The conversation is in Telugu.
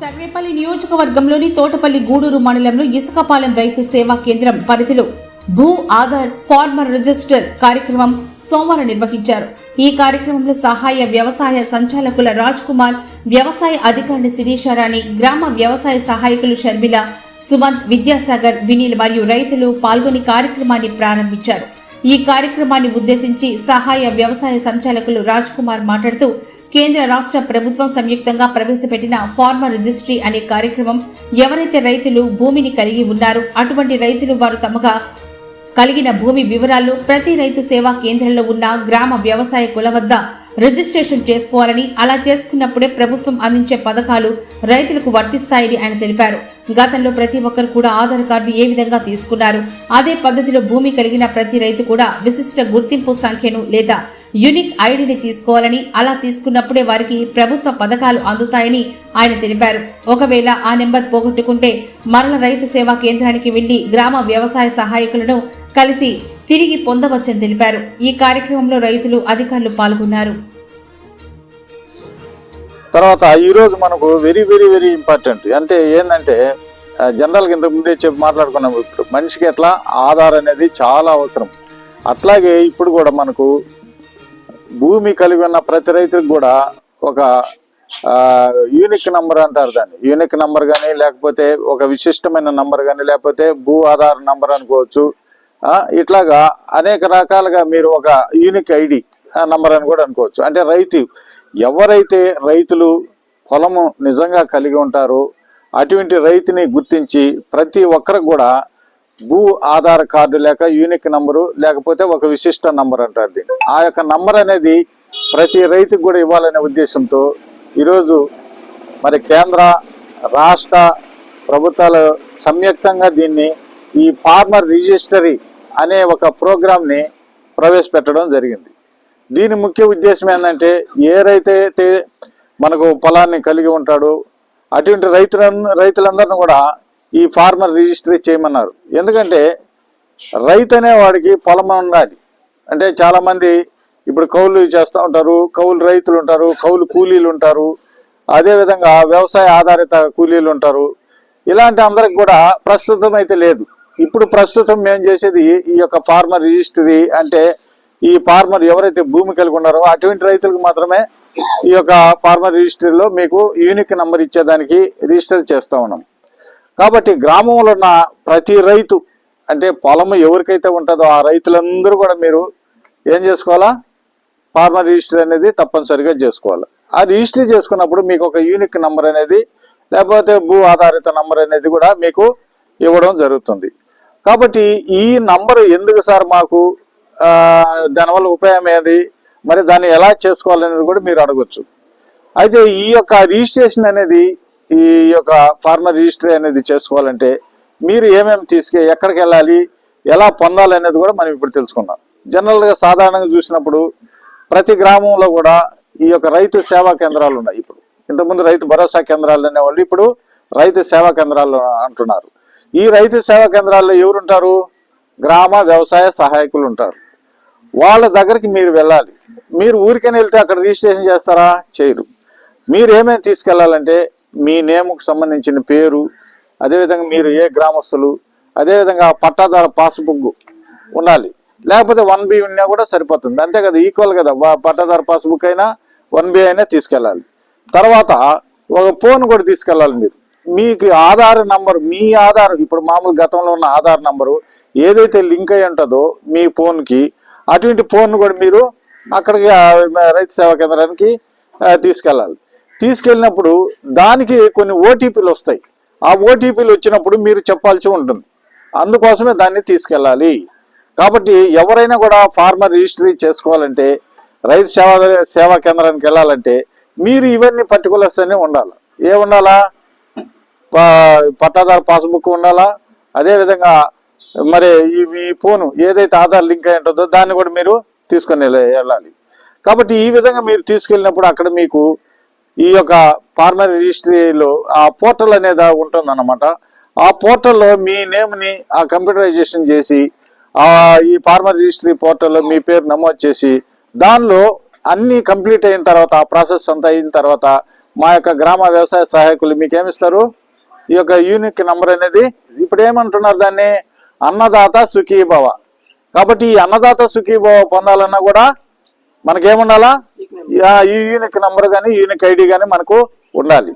సర్వేపల్లి నియోజకవర్గంలోని తోటపల్లి గూడూరు మండలంలో ఇసుకపాలెం రైతు సేవా కేంద్రం పరిధిలో భూ ఆధార్ ఫార్మర్ రిజిస్టర్ కార్యక్రమం సోమవారం నిర్వహించారు. ఈ కార్యక్రమంలో సహాయ వ్యవసాయ సంచాలకుల రాజ్ కుమార్ వ్యవసాయ అధికారిని శిరీషారాణి గ్రామ వ్యవసాయ సహాయకులు షర్మిల సుమంత్ విద్యాసాగర్ వినీల్ మరియు రైతులు పాల్గొని కార్యక్రమాన్ని ప్రారంభించారు. ఈ కార్యక్రమాన్ని ఉద్దేశించి సహాయ వ్యవసాయ సంచాలకులు రాజ్ కుమార్ మాట్లాడుతూ కేంద్ర రాష్ట్ర ప్రభుత్వం సంయుక్తంగా ప్రవేశపెట్టిన ఫార్మర్ రిజిస్ట్రీ అనే కార్యక్రమం ఎవరైతే రైతులు భూమిని కలిగి ఉన్నారో అటువంటి రైతులు వారు తమగా కలిగిన భూమి వివరాలు ప్రతి రైతు సేవా కేంద్రంలో ఉన్న గ్రామ వ్యవసాయ కుల వద్ద రిజిస్ట్రేషన్ చేసుకోవాలని అలా చేసుకున్నప్పుడే ప్రభుత్వం అందించే పథకాలు రైతులకు వర్తిస్తాయని ఆయన తెలిపారు. గతంలో ప్రతి ఒక్కరు కూడా ఆధార్ కార్డు ఏ విధంగా తీసుకున్నారు అదే పద్ధతిలో భూమి కలిగిన ప్రతి రైతు కూడా విశిష్ట గుర్తింపు సంఖ్యను లేదా యూనిక్ ఐడిని తీసుకోవాలని అలా తీసుకున్నప్పుడే వారికి ప్రభుత్వ పథకాలు అందుతాయని ఆయన తెలిపారు. ఒకవేళ ఆ నెంబర్ పోగొట్టుకుంటే మరల రైతు సేవా కేంద్రానికి వెళ్ళి గ్రామ వ్యవసాయ సహాయకులను కలిసి తిరిగి పొందవచ్చని తెలిపారు. ఈ కార్యక్రమంలో రైతులు అధికారులు పాల్గొన్నారు. తర్వాత ఈరోజు మనకు వెరీ వెరీ వెరీ ఇంపార్టెంట్. అంటే ఏంటంటే జనరల్గా ఇంతకు ముందే చెప్పి మాట్లాడుకున్నాము ఇప్పుడు. మనిషికి ఎట్లా? ఆధార్ అనేది చాలా అవసరం. అట్లాగే ఇప్పుడు కూడా మనకు భూమి కలిగి ఉన్న ప్రతి రైతుకు కూడా ఒక యూనిక్ నంబర్ అంటారు దాన్ని. యూనిక్ నంబర్ కానీ లేకపోతే ఒక విశిష్టమైన నంబర్ కానీ లేకపోతే భూ ఆధార్ నంబర్ అనుకోవచ్చు. ఇట్లాగా అనేక రకాలుగా మీరు ఒక యూనిక్ ఐడి నంబర్ అని కూడా అనుకోవచ్చు. అంటే రైతు ఎవరైతే రైతులు పొలము నిజంగా కలిగి ఉంటారో అటువంటి రైతుని గుర్తించి ప్రతి ఒక్కరికి కూడా భూ ఆధార్ కార్డు లేక యూనిక్ నంబరు లేకపోతే ఒక విశిష్ట నంబర్ అంటారు దీన్ని. ఆ యొక్క నంబర్ అనేది ప్రతి రైతుకు కూడా ఇవ్వాలనే ఉద్దేశంతో ఈరోజు మరి కేంద్ర రాష్ట్ర ప్రభుత్వాలు సంయుక్తంగా దీన్ని ఈ ఫార్మర్ రిజిస్టరీ అనే ఒక ప్రోగ్రామ్ని ప్రవేశపెట్టడం జరిగింది. దీని ముఖ్య ఉద్దేశం ఏంటంటే ఏ రైతైతే మనకు పొలాన్ని కలిగి ఉంటాడో అటువంటి రైతులంద రైతులందరిని కూడా ఈ ఫార్మర్ రిజిస్ట్రీ చేయమన్నారు. ఎందుకంటే రైతు అనేవాడికి పొలం ఉండాలి. అంటే చాలామంది ఇప్పుడు కౌలు చేస్తూ ఉంటారు కౌలు రైతులు ఉంటారు కౌలు కూలీలు ఉంటారు. అదేవిధంగా వ్యవసాయ ఆధారిత కూలీలు ఉంటారు. ఇలాంటి అందరికి కూడా ప్రస్తుతం అయితే లేదు. ఇప్పుడు ప్రస్తుతం మేము చేసేది ఈ యొక్క ఫార్మర్ రిజిస్ట్రీ అంటే ఈ ఫార్మర్ ఎవరైతే భూమి కలిగి ఉన్నారో అటువంటి రైతులకు మాత్రమే ఈ యొక్క ఫార్మర్ రిజిస్ట్రీలో మీకు యూనిక్ నంబర్ ఇచ్చేదానికి రిజిస్టర్ చేస్తా ఉన్నాం. కాబట్టి గ్రామంలో ఉన్న ప్రతి రైతు అంటే పొలం ఎవరికైతే ఉంటుందో ఆ రైతులందరూ కూడా మీరు ఏం చేసుకోవాలా? ఫార్మర్ రిజిస్టర్ అనేది తప్పనిసరిగా చేసుకోవాలి. ఆ రిజిస్టర్ చేసుకున్నప్పుడు మీకు ఒక యూనిక్ నంబర్ అనేది లేకపోతే భూ ఆధారిత నంబర్ అనేది కూడా మీకు ఇవ్వడం జరుగుతుంది. కాబట్టి ఈ నంబరు ఎందుకు సార్ మాకు దానివల్ల ఉపయోగం ఏది? మరి దాన్ని ఎలా చేసుకోవాలనేది కూడా మీరు అడగచ్చు. అయితే ఈ యొక్క రిజిస్ట్రేషన్ అనేది ఈ యొక్క ఫార్మర్ రిజిస్ట్రీ అనేది చేసుకోవాలంటే మీరు ఏమేమి తీసుకే ఎక్కడికి వెళ్ళాలి ఎలా పొందాలి అనేది కూడా మనం ఇప్పుడు తెలుసుకుందాం. జనరల్గా సాధారణంగా చూసినప్పుడు ప్రతి గ్రామంలో కూడా ఈ యొక్క రైతు సేవా కేంద్రాలు ఉన్నాయి ఇప్పుడు. ఇంతకుముందు రైతు భరోసా కేంద్రాలు అనేవాళ్ళు ఇప్పుడు రైతు సేవా కేంద్రాలు అంటున్నారు. ఈ రైతు సేవా కేంద్రాల్లో ఎవరుంటారు? గ్రామ వ్యవసాయ సహాయకులు ఉంటారు. వాళ్ళ దగ్గరికి మీరు వెళ్ళాలి. మీరు ఊరికైనా వెళ్తే అక్కడ రిజిస్ట్రేషన్ చేస్తారా? చేయరు. మీరు ఏమేమి తీసుకెళ్ళాలంటే మీ నేముకు సంబంధించిన పేరు అదేవిధంగా మీరు ఏ గ్రామస్తులు అదేవిధంగా పట్టాదారు పాస్బుక్ ఉండాలి. లేకపోతే వన్ బి ఉన్నా కూడా సరిపోతుంది. అంతే కదా ఈక్వల్ కదా. వా- పట్టాదార పాస్బుక్ అయినా వన్ బి అయినా తీసుకెళ్ళాలి. తర్వాత ఒక ఫోన్ కూడా తీసుకెళ్ళాలి మీరు. మీకు ఆధార్ నంబర్ మీ ఆధార్ ఇప్పుడు మామూలు గతంలో ఉన్న ఆధార్ నంబరు ఏదైతే లింక్ అయి ఉంటుందో మీ ఫోన్కి అటువంటి ఫోన్ కూడా మీరు అక్కడికి రైతు సేవా కేంద్రానికి తీసుకెళ్ళాలి. తీసుకెళ్ళినప్పుడు దానికి కొన్ని ఓటీపీలు వస్తాయి. ఆ ఓటీపీలు వచ్చినప్పుడు మీరు చెప్పాల్సి ఉంటుంది. అందుకోసమే దాన్ని తీసుకెళ్ళాలి. కాబట్టి ఎవరైనా కూడా ఫార్మర్ రిజిస్ట్రీ చేసుకోవాలంటే రైతు సేవా సేవా కేంద్రానికి వెళ్ళాలంటే మీరు ఇవన్నీ పర్టికులర్స్ అన్నీ ఉండాలి. ఏ ఉండాలా? పట్టాదారు పాస్బుక్ ఉండాలా? అదేవిధంగా మరి ఈ మీ ఫోను ఏదైతే ఆధార్ లింక్ అయి ఉంటుందో దాన్ని కూడా మీరు తీసుకొని వెళ్ళాలి. కాబట్టి ఈ విధంగా మీరు తీసుకెళ్ళినప్పుడు అక్కడ మీకు ఈ యొక్క ఫార్మర్ రిజిస్ట్రీలో ఆ పోర్టల్ అనేది ఉంటుందన్నమాట. ఆ పోర్టల్లో మీ నేమ్ని ఆ కంప్యూటరైజేషన్ చేసి ఆ ఈ ఫార్మర్ రిజిస్ట్రీ పోర్టల్లో మీ పేరు నమోదు చేసి దానిలో అన్ని కంప్లీట్ అయిన తర్వాత ఆ ప్రాసెస్ అంతా అయిన తర్వాత మా యొక్క గ్రామ వ్యవసాయ సహాయకులు మీకు ఏమిస్తారు ఈ యొక్క యూనిక్ నంబర్ అనేది ఇప్పుడు ఏమంటున్నారు దాన్ని? అన్నదాత సుఖీభవ. కాబట్టి ఈ అన్నదాత సుఖీభవ పొందాలన్నా కూడా మనకేముండాలా? ఈ యూనిక్ నంబర్ కానీ యూనిక్ ఐడి కానీ మనకు ఉండాలి.